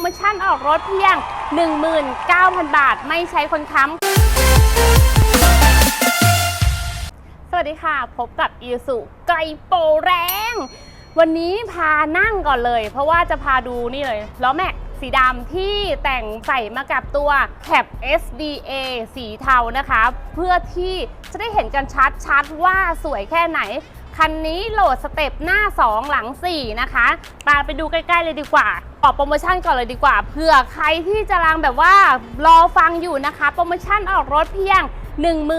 โมชั่นออกรถเพียง 19,000 บาท ไม่ใช้คนค้ำ สวัสดีค่ะ พบกับอีสุไกโปรแรง วันนี้พานั่งก่อนเลย เพราะว่าจะพาดูนี่เลยล้อแม็กสีดำที่แต่งใส่มากับตัวแคป SDA สีเทานะคะ เพื่อที่จะได้เห็นกันชัดๆว่าสวยแค่ไหน คันนี้โหลดสเต็ปหน้า 2 หลัง 4 นะคะตาไปดูใกล้ๆเลยดีกว่าออกโปรโมชั่นก่อนเลยดีกว่าเผื่อใครที่จะรังแบบว่ารอฟังอยู่นะคะ โปรโมชั่นออกรถเพียง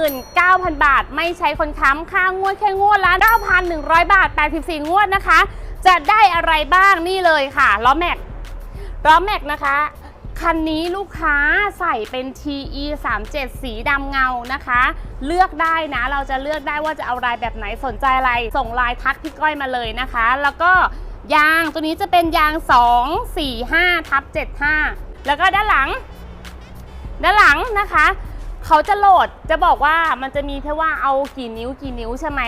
19,000 บาท ไม่ใช้คนค้ำค่างวดแค่งวดละ9,100 บาท 84 งวดนะคะ จะได้อะไรบ้างนี่เลยค่ะล้อแม็กล้อแม็กนะคะ คันนี้ลูกค้าใส่เป็น TE 37สีดำเงานะคะ เลือกได้นะ เราจะเลือกได้ว่าจะเอาลายแบบไหนสนใจอะไร ส่งลน์ทักพี่ก้อยมาเลยนะคะ แล้วก็ยางตัวนี้จะเป็นยาง 2 4 5ทับ75 แล้วก็ด้านหลัง ด้านหลังนะคะ เขาจะโหลดจะบอกว่ามันจะมีแค่ว่าเอากี่นิ้วกี่นิ้วใช่ไหม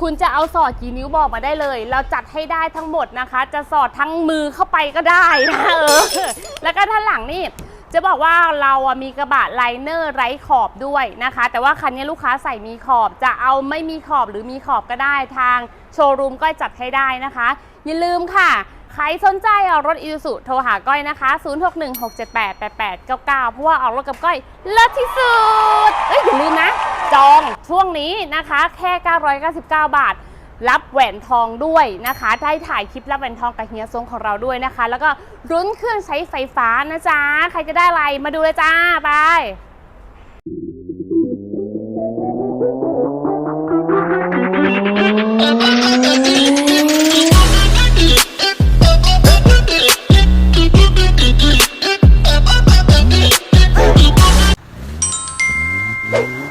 คุณจะเอาสอดกี่นิ้วบอกมาได้เลย เราจัดให้ได้ทั้งหมดนะคะ จะสอดทั้งมือเข้าไปก็ได้นะเออ แล้วก็ด้านหลังนี่จะบอกว่าเราอะมีกระบะไลเนอร์ไร้ขอบด้วยนะคะ แต่ว่าคันนี้ลูกค้าใส่มีขอบจะเอาไม่มีขอบหรือมีขอบก็ได้ทางโชว์รูมก้อยจัดให้ได้นะคะ อย่าลืมค่ะ ใครสนใจเอารถอีซูซุโทรหาก้อยนะคะ 0616788899 เพราะว่าออกรถกับก้อยเลิศที่สุด เอ้ยอย่าลืมนะ จองช่วงนี้นะคะแค่ 999 บาท รับแหวนทองด้วยนะคะ ได้ถ่ายคลิปรับแหวนทองกับเฮียซงของเราด้วยนะคะ แล้วก็รุ้นเครื่องใช้ไฟฟ้านะจ๊ะ ใครจะได้อะไรมาดูเลยจ้าไป Thank